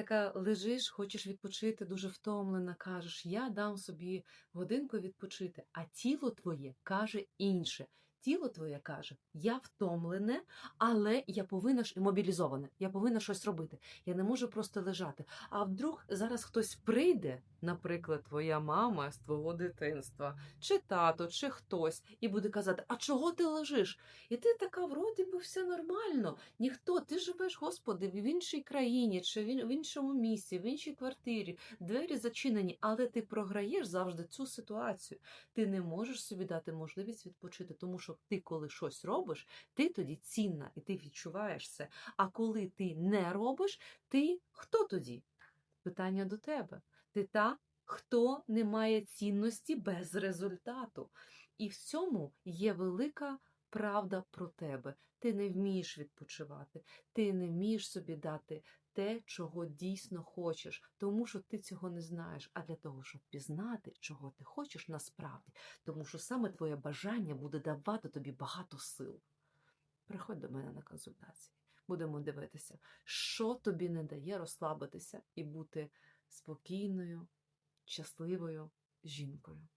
така лежиш, хочеш відпочити, дуже втомлена, кажеш, я дам собі годинку відпочити, а тіло твоє каже інше. Тіло твоє каже, я втомлене, але я повинна ж мобілізоване, я повинна щось робити. Я не можу просто лежати. А вдруг зараз хтось прийде, наприклад, твоя мама з твого дитинства, чи тато, чи хтось, і буде казати: А чого ти лежиш? І ти така, вроді би, все нормально. Ніхто, ти живеш, Господи, в іншій країні, чи в іншому місці, в іншій квартирі, двері зачинені, але ти програєш завжди цю ситуацію. Ти не можеш собі дати можливість відпочити, тому що ти, коли щось робиш, ти тоді цінна і ти відчуваєш це. А коли ти не робиш, ти хто тоді? Питання до тебе. Ти та, хто не має цінності без результату. І в цьому є велика правда про тебе. Ти не вмієш відпочивати, ти не вмієш собі дати те, чого дійсно хочеш, тому що ти цього не знаєш. А для того, щоб пізнати, чого ти хочеш насправді, тому що саме твоє бажання буде давати тобі багато сил. Приходь до мене на консультації. Будемо дивитися, що тобі не дає розслабитися і бути спокійною, щасливою жінкою.